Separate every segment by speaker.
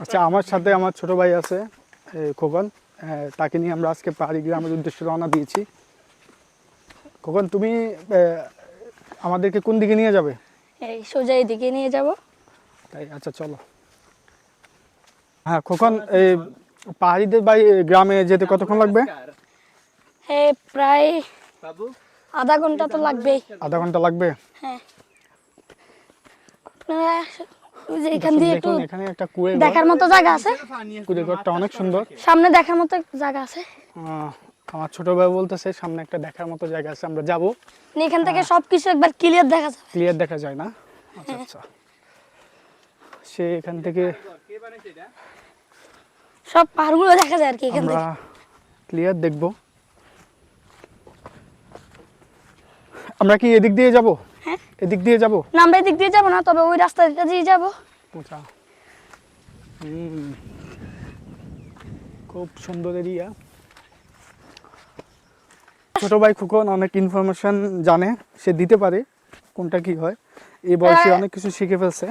Speaker 1: আচ্ছা আমার সাথে আমার ছোট ভাই আছে এ, খোকন। তাকে নিয়ে আমরা আজকে পাহাড়ি গ্রামের উদ্দেশ্যে রওনা দিয়েছি। খোকন তুমি আমাদেরকে কোন দিকে নিয়ে যাবে?
Speaker 2: এই সোজা এদিকে নিয়ে যাব।
Speaker 1: তাই আচ্ছা চলো। হ্যাঁ খোকন এই পাহাড়িদের বাড়ি গ্রামে যেতে কতক্ষণ লাগবে?
Speaker 2: হ্যাঁ প্রায়
Speaker 3: বাবু?
Speaker 2: আধা ঘণ্টা তো লাগবেই।
Speaker 1: আধা ঘণ্টা লাগবে?
Speaker 2: হ্যাঁ। ওই যে এখান দিয়ে একটু
Speaker 1: এখানে একটা কুয়ে
Speaker 2: দেখার মতো জায়গা আছে?
Speaker 1: ঘরটা অনেক সুন্দর।
Speaker 2: সামনে দেখার মতো জায়গা আছে?
Speaker 1: আমার ছোট ভাই বলতেছে সামনে একটা দেখার মতো জায়গা আছে আমরা যাব।
Speaker 2: এখান থেকে সবকিছু একবার ক্লিয়ার দেখা যাবে।
Speaker 1: ক্লিয়ার দেখা যায় না? আচ্ছা আচ্ছা। সে এখান থেকে
Speaker 2: সব পাহাড়গুলো দেখা যায় আর কি এখান থেকে।
Speaker 1: ক্লিয়ার দেখব। আমরা কি এদিক দিয়ে যাব? এদিক দিয়ে যাব?
Speaker 2: না আমরা এদিক দিয়ে যাব না তবে ওই রাস্তা দিয়ে যাব।
Speaker 1: আচ্ছা খুব সুন্দর এরিয়া। ছোট ভাই খুকন অনেক ইনফরমেশন জানে সে দিতে পারে কোনটা কি হয়। এই বয়সে
Speaker 2: হ্যাঁ।
Speaker 1: অনেক কিছু শিখে ফেলছে।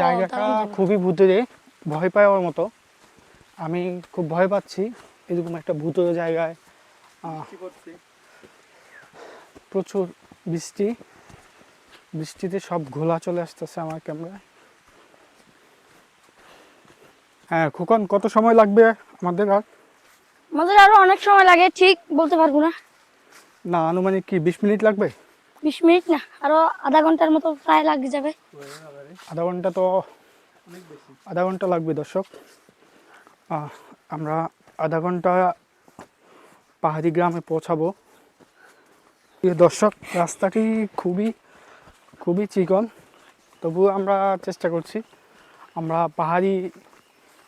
Speaker 1: জায়গাটা খুবই ভূতুরে ভয় পাওয়ার মতো। আমি খুব ভয় পাচ্ছি এরকম একটা ভূতুরে জায়গায়। আহ, প্রচুর বৃষ্টি। বৃষ্টিতে সব ঘোলা চলে আসতেছে আমার ক্যামেরায় হ্যাঁ খোকন কত সময় লাগবে আমাদের আর?
Speaker 2: আমাদের আরও অনেক সময় লাগে ঠিক বলতে পারব না।
Speaker 1: না আনুমানিক কি বিশ মিনিট লাগবে?
Speaker 2: বিশ মিনিট না আরও আধা ঘণ্টার মতো প্রায় লাগে যাবে।
Speaker 1: আধা ঘণ্টা তো
Speaker 3: অনেক বেশি
Speaker 1: আধা ঘণ্টা লাগবে দর্শক। আমরা আধা ঘণ্টা পাহাড়ি গ্রামে পৌঁছাবো। দর্শক রাস্তাটি খুবই খুবই চিকন তবুও আমরা চেষ্টা করছি। আমরা পাহাড়ি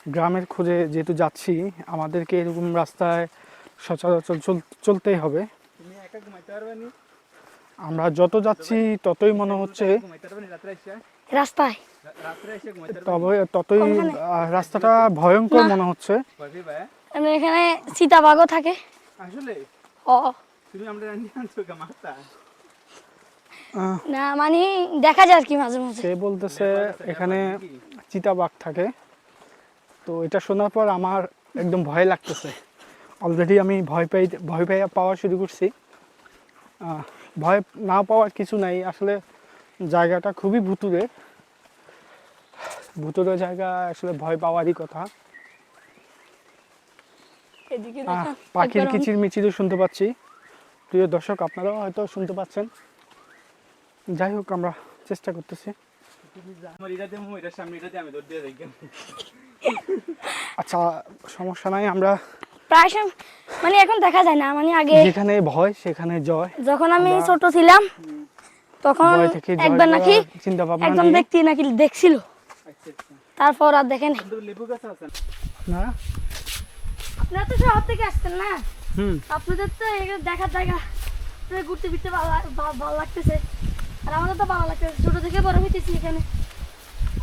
Speaker 1: গ্রামের খোঁজে যেহেতু যাচ্ছি আমাদেরকে এরকম রাস্তায় সচরাচর চল- চলতেই হবে। আমরা যত যাচ্ছি ততই মনে হচ্ছে
Speaker 2: রাস্তায়।
Speaker 1: তবে ততই রাস্তাটা ভয়ঙ্কর মনে হচ্ছে।
Speaker 2: এখানে সীতাবাগও থাকে।
Speaker 3: আসলে?
Speaker 2: ও
Speaker 3: তুমি আমরা
Speaker 2: না মানে দেখা যায় আর কি মাঝে মাঝে।
Speaker 1: সে বলতেছে এখানে চিতাবাঘ থাকে। তো এটা শোনার পর আমার একদম ভয় লাগতেছে। অলরেডি আমি ভয় পাই ভয় পাই পাওয়া শুরু করছি। ভয় না পাওয়ার কিছু নাই। আসলে জায়গাটা খুবই ভুতুরে ভুতুরে জায়গা আসলে ভয় পাওয়ারই কথা। পাখির কিচির মিচিরও শুনতে পাচ্ছি। প্রিয় দর্শক আপনারাও হয়তো শুনতে পাচ্ছেন। যাই হোক আমরা চেষ্টা করতেছি।
Speaker 3: আমার এটা দেবো এটার সামনে এটা দিয়ে আমি দৌড় দিয়ে দেখলাম
Speaker 1: আচ্ছা সমস্যা নাই আমরা
Speaker 2: প্রায় মানে এখন দেখা যায় না মানে আগে
Speaker 1: যেখানে ভয় সেখানে জয়।
Speaker 2: যখন আমি ছোট ছিলাম তখন একবার নাকি
Speaker 1: চিন্তা ভাবনা
Speaker 2: একজন ব্যক্তি নাকি দেখছিল।
Speaker 3: আচ্ছা আচ্ছা
Speaker 2: তারপর আর দেখেন
Speaker 3: কিন্তু লেবু গাছ আছে
Speaker 1: না?
Speaker 2: আপনারা তো শহর থেকে আসছেন না?
Speaker 1: হুম।
Speaker 2: আপনাদের তো এখানে দেখার জায়গা আপনাদের ঘুরতে ফিরতে ভালো ভালো লাগতেছে। আর আমাদের তো ভালো লাগতেছে ছোট থেকে বড় হইতেছি এখানে।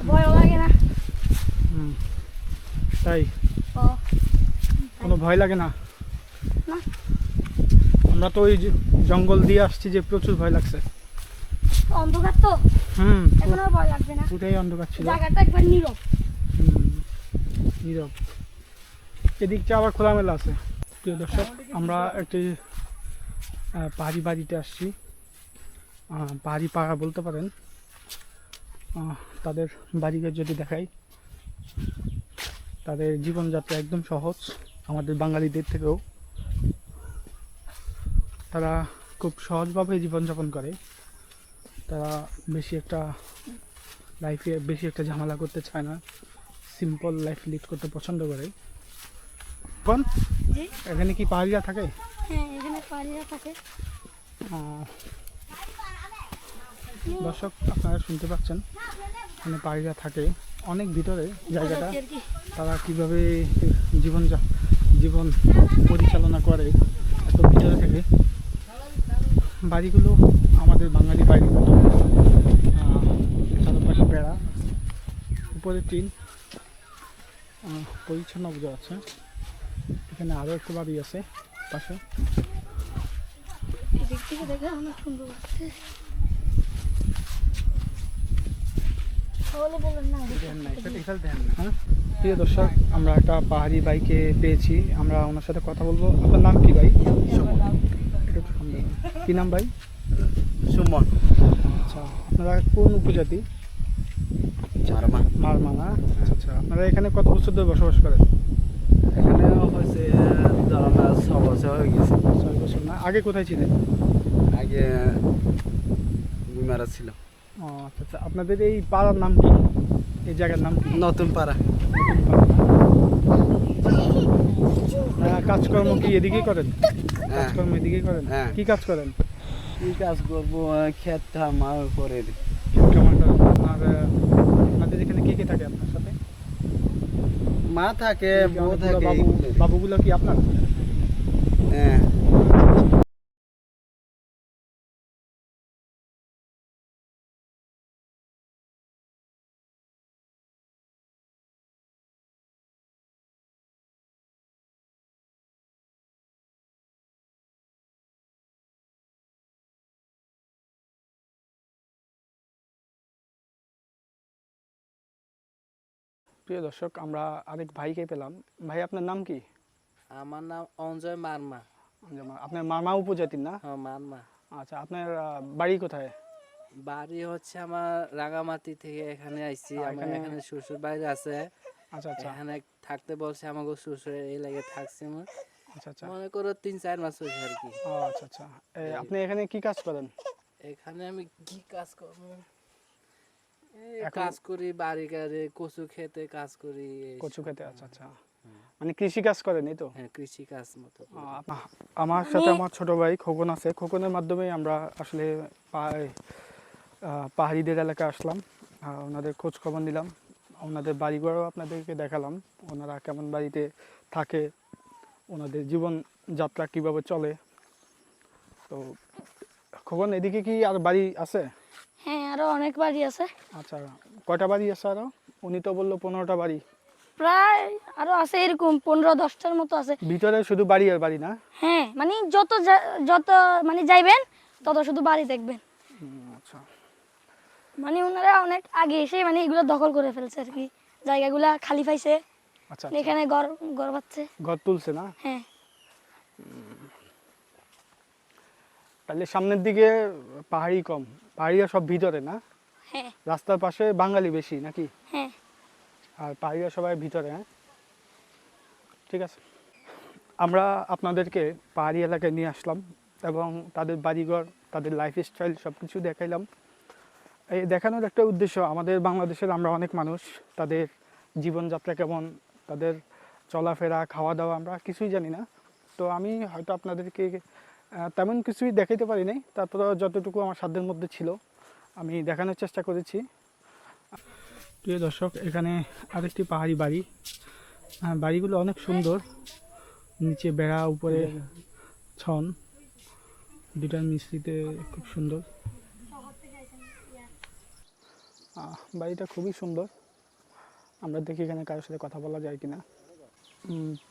Speaker 2: ভয়ও লাগে না।
Speaker 1: হুম তাই? কোনো ভয় লাগে না? আমরা তো ওই জঙ্গল দিয়ে আসছি যে প্রচুর ভয় লাগছে।
Speaker 2: অন্ধকার তো?
Speaker 1: হুম
Speaker 2: এখন আর ভয় লাগবে না।
Speaker 1: পুরাই অন্ধকার ছিল।
Speaker 2: জায়গাটা একবার নীরব।
Speaker 1: নীরব। এদিকটা আবার খোলামেলা আছে। প্রিয় দর্শক আমরা একটি পাহাড়ি বাড়িতে আসছি। পাহাড়ি পাড়া বলতে পারেন তাদের বাড়িকে যদি দেখাই তাদের জীবনযাত্রা একদম সহজ আমাদের বাঙালিদের থেকেও। তারা খুব সহজভাবে জীবনযাপন করে। তারা বেশি একটা লাইফে বেশি একটা ঝামেলা করতে চায় না সিম্পল লাইফ লিড করতে পছন্দ করে। কোন এখানে কি পাহাড়িরা থাকে?
Speaker 2: হ্যাঁ এখানে পাড়িয়া থাকে।
Speaker 1: দর্শক আপনারা শুনতে পাচ্ছেন এখানে পাহাড়িরা থাকে অনেক ভিতরে জায়গাটা তারা কীভাবে জীবন জীবন পরিচালনা করে এত ভিতরে থেকে। বাড়িগুলো আমাদের বাঙালি আহ, চারপাশে বেড়া উপরে টিন পরিচ্ছন্ন বোঝা যাচ্ছে এখানে আরও একটু বাড়ি আছে পাশে।
Speaker 2: দেখে সুন্দর লাগছে তাহলে বলেন না
Speaker 3: ধ্যান নাই এটা এখানে ধ্যান না
Speaker 1: হ্যাঁ প্রিয় দর্শক আমরা একটা পাহাড়ি বাইকে পেয়েছি। আমরা ওনার সাথে কথা বলব। আপনার নাম কি ভাই? কি নাম ভাই?
Speaker 3: সুমন।
Speaker 1: আচ্ছা আপনারা কোন উপজাতি?
Speaker 3: চারমা
Speaker 1: মারমানা আচ্ছা আচ্ছা। আপনারা এখানে কত বছর ধরে বসবাস করেন?
Speaker 3: এখানে হয়েছে ধরো না ছ বছর হয়ে গেছে।
Speaker 1: ছয় বছর না? আগে কোথায় ছিলেন?
Speaker 3: আগে বিমারা ছিল।
Speaker 1: আচ্ছা আচ্ছা। আপনাদের এই পাড়ার নাম কি? এই জায়গার নাম কি?
Speaker 3: নতুন পাড়া।
Speaker 1: কাজকর্ম কি এদিকেই করেন?
Speaker 3: হ্যাঁ।
Speaker 1: কাজকর্ম এদিকেই করেন?
Speaker 3: হ্যাঁ।
Speaker 1: কি কাজ করেন?
Speaker 3: কি কাজ করব? ক্ষেত আমার করে।
Speaker 1: ক্ষেত কামার করেন। আর আপনাদের এখানে কে কে থাকে আপনার সাথে?
Speaker 3: মা থাকে বউ থাকে।
Speaker 1: বাবুগুলো কি আপনার?
Speaker 3: হ্যাঁ।
Speaker 1: প্রিয় দর্শক আমরা আরেক ভাইকে পেলাম। ভাই আপনার নাম কি?
Speaker 4: আমার নাম অঞ্জয় মারমা।
Speaker 1: আপনার মামা উপজাতির না?
Speaker 4: হ্যাঁ মারমা।
Speaker 1: আচ্ছা আপনার বাড়ি কোথায়?
Speaker 4: বাড়ি হচ্ছে আমার রাঙামাটি থেকে এখানে আইছি। আমার
Speaker 1: এখানে-
Speaker 4: শ্বশুর বাড়ি আছে।
Speaker 1: আচ্ছা আচ্ছা।
Speaker 4: এখানে থাকতে বলছে আমাকে শ্বশুর এই লাগে থাকছি আমি।
Speaker 1: আচ্ছা আচ্ছা।
Speaker 4: মনে করো তিন চার মাস হয়েছে আর কি।
Speaker 1: আচ্ছা আচ্ছা। আপনি এখানে কি কাজ করেন?
Speaker 4: এখানে আমি কি কাজ করব? কাজ করি বাড়ি গাড়ি কচু খেতে কাজ করি
Speaker 1: কচু খেতে আচ্ছা আচ্ছা। মানে কৃষি কাজ করেন এই তো?
Speaker 4: হ্যাঁ কৃষি কাজ মতো
Speaker 1: আমার সাথে আমার ছোট ভাই খোকন আছে। খোকনের মাধ্যমে আমরা আসলে পাহাড়িদের এলাকায় আসলাম। ওনাদের খোঁজ খবর নিলাম। ওনাদের বাড়িঘরও আপনাদেরকে দেখালাম। ওনারা কেমন বাড়িতে থাকে ওনাদের জীবন যাত্রা কীভাবে চলে। তো খোকন এদিকে কি আর বাড়ি আছে?
Speaker 2: হ্যাঁ আরও অনেক বাড়ি আছে।
Speaker 1: আচ্ছা কয়টা বাড়ি আছে আরও? উনি তো বলল পনেরোটা বাড়ি।
Speaker 2: প্রায় আরও আছে এরকম পনেরো দশটার মতো আছে।
Speaker 1: ভিতরে শুধু বাড়ি আর বাড়ি না?
Speaker 2: হ্যাঁ মানে যত যত মানে যাইবেন তত শুধু বাড়ি দেখবেন।
Speaker 1: আচ্ছা।
Speaker 2: মানে ওনারা অনেক আগে এসে মানে এগুলো দখল করে ফেলছে আর কি। জায়গাগুলা খালি পাইছে।
Speaker 1: আচ্ছা আচ্ছা।
Speaker 2: এখানে ঘর ঘর পাচ্ছে
Speaker 1: ঘর তুলছে না?
Speaker 2: হ্যাঁ।
Speaker 1: তাহলে সামনের দিকে পাহাড়ি কম। পাহাড়িরা সব ভিতরে না?
Speaker 2: হ্যাঁ।
Speaker 1: রাস্তার পাশে বাঙালি বেশি নাকি?
Speaker 2: হ্যাঁ।
Speaker 1: আর পাহাড়িরা সবাই ভিতরে হ্যাঁ? ঠিক আছে। আমরা আপনাদেরকে পাহাড়ি এলাকায় নিয়ে আসলাম এবং তাদের বাড়িঘর তাদের লাইফ স্টাইল সব কিছু দেখাইলাম। এই দেখানোর একটা উদ্দেশ্য আমাদের বাংলাদেশের আমরা অনেক মানুষ তাদের জীবনযাত্রা কেমন তাদের চলাফেরা খাওয়া দাওয়া আমরা কিছুই জানি না। তো আমি হয়তো আপনাদেরকে তেমন কিছুই দেখাইতে পারি নাই। তারপরে যতটুকু আমার সাধ্যের মধ্যে ছিল, আমি দেখানোর চেষ্টা করেছি। প্রিয় দর্শক, এখানে আরেকটি পাহাড়ি বাড়ি। বাড়িগুলো অনেক সুন্দর। নিচে বেড়া, উপরে ছন। দুটার মিস্ত্রিতে খুব সুন্দর। বাড়িটা খুবই সুন্দর। আমরা দেখি এখানে কারোর সাথে কথা বলা যায় কিনা।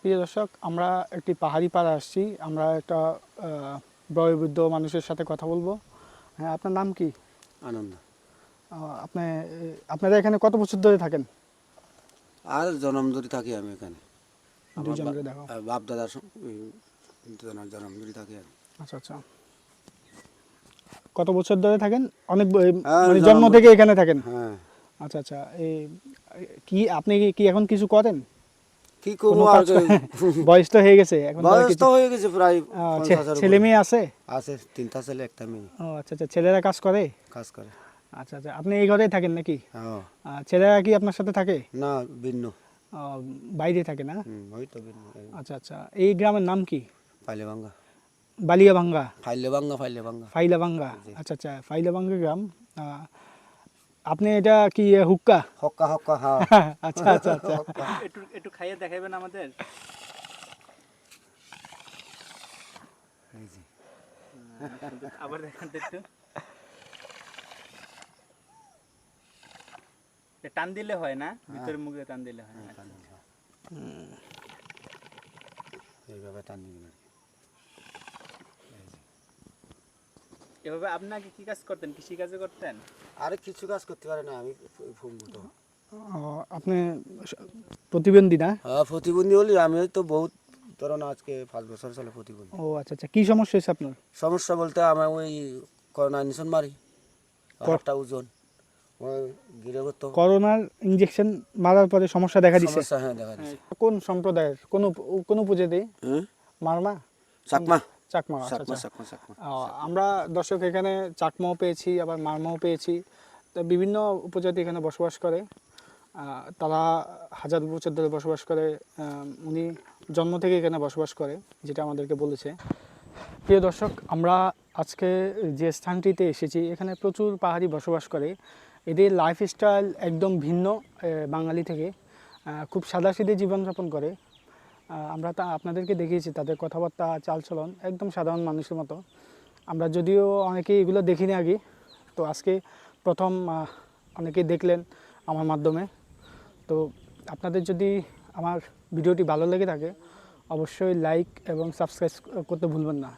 Speaker 1: প্রিয় দর্শক আমরা একটি পাহাড়ি পাড়া আসছি। আমরা একটা বয়োবৃদ্ধ মানুষের সাথে কথা বলব। হ্যাঁ আপনার নাম কি?
Speaker 5: আনন্দ।
Speaker 1: আপনি আপনারা এখানে কত বছর ধরে থাকেন?
Speaker 5: আর জনম ধরে থাকি আমি এখানে। বাপ ওই জনম ধরে থাকি আমি।
Speaker 1: আচ্ছা আচ্ছা। কত বছর ধরে থাকেন? অনেক
Speaker 5: হ্যাঁ,
Speaker 1: মানে
Speaker 5: জন্ম-
Speaker 1: থেকে এখানে থাকেন?
Speaker 5: হ্যাঁ।
Speaker 1: আচ্ছা আচ্ছা। এই কি আপনি কি এখন কিছু করেন?
Speaker 5: কি করব আর
Speaker 1: বয়স তো হয়ে গেছে এখন
Speaker 5: বয়স তো হয়ে গেছে প্রায়
Speaker 1: ছেলে মেয়ে আছে?
Speaker 5: আছে তিনটা ছেলে একটা মেয়ে।
Speaker 1: ও আচ্ছা আচ্ছা ছেলেরা কাজ করে?
Speaker 5: কাজ করে।
Speaker 1: আচ্ছা আচ্ছা আপনি এই ঘরেই থাকেন নাকি?
Speaker 5: হ্যাঁ।
Speaker 1: ছেলেরা কি আপনার সাথে থাকে?
Speaker 5: না ভিন্ন।
Speaker 1: বাইরে থাকে না?
Speaker 5: ওই তো ভিন্ন।
Speaker 1: আচ্ছা আচ্ছা এই গ্রামের নাম কি?
Speaker 5: ফাইলে ভাঙ্গা
Speaker 1: বালিয়াভাঙ্গা
Speaker 5: ফাইলে ভাঙ্গা ফাইলে ভাঙ্গা
Speaker 1: ফাইলাভাঙ্গা আচ্ছা আচ্ছা ফাইলাভাঙ্গা গ্রাম। আপনি এটা কি হুক্কা?
Speaker 5: হক্কা হক্কা হ্যাঁ
Speaker 1: আচ্ছা আচ্ছা আচ্ছা।
Speaker 3: একটু একটু খাইয়ে দেখাবেন আমাদের? আবার দেখান একটু। টান দিলে হয় না? ভিতরে মুখে টান দিলে হয়
Speaker 5: হ্যাঁ, দিবি, হ্যাঁ। এইভাবে টান দিবি আর কি।
Speaker 3: এভাবে আপনাকে কি কাজ করতেন? কৃষি কাজে করতেন?
Speaker 5: আরে কিছু কাজ করতে পারে না আমি ফুলবো তো।
Speaker 1: ও, আপনি প্রতিবন্ধী না?
Speaker 5: হ্যাঁ প্রতিবন্ধী হলে আমি তো বহুত ধরুন আজকে পাঁচ বছর চলে প্রতিবন্ধী।
Speaker 1: ও আচ্ছা আচ্ছা কী সমস্যা হয়েছে আপনার?
Speaker 5: সমস্যা বলতে আমার ওই করোনা ইঞ্জেকশন মারি হাতটা ওজন
Speaker 1: করোনার ইঞ্জেকশন মারার পরে সমস্যা দেখা দিছে?
Speaker 5: সমস্যা হ্যাঁ দেখা দিচ্ছে
Speaker 1: কোন সম্প্রদায়ের? কোন কোন উপজাতি?
Speaker 5: হ্যাঁ?
Speaker 1: মারমা?
Speaker 5: চাকমা।
Speaker 1: চাকমা আচ্ছা
Speaker 5: চাকমা
Speaker 1: আচ্ছা।
Speaker 5: চাকমা চাকমা
Speaker 1: আমরা দর্শক এখানে চাকমাও পেয়েছি আবার মারমাও পেয়েছি। তো বিভিন্ন উপজাতি এখানে বসবাস করে। তারা হাজার বছর ধরে বসবাস করে। উনি জন্ম থেকে এখানে বসবাস করে যেটা আমাদেরকে বলেছে। প্রিয় দর্শক আমরা আজকে যে স্থানটিতে এসেছি এখানে প্রচুর পাহাড়ি বসবাস করে। এদের লাইফস্টাইল একদম ভিন্ন বাঙালি থেকে। খুব সাদাসিধে জীবনযাপন করে। আমরা তা আপনাদেরকে দেখিয়েছি, তাদের কথাবার্তা, চালচলন, একদম সাধারণ মানুষের মতো। আমরা যদিও অনেকে এগুলো দেখিনি আগে, তো আজকে প্রথম অনেকে অনেকেই দেখলেন আমার মাধ্যমে। তো আপনাদের যদি আমার ভিডিওটি ভালো লেগে থাকে, অবশ্যই লাইক এবং সাবস্ক্রাইব করতে ভুলবেন না।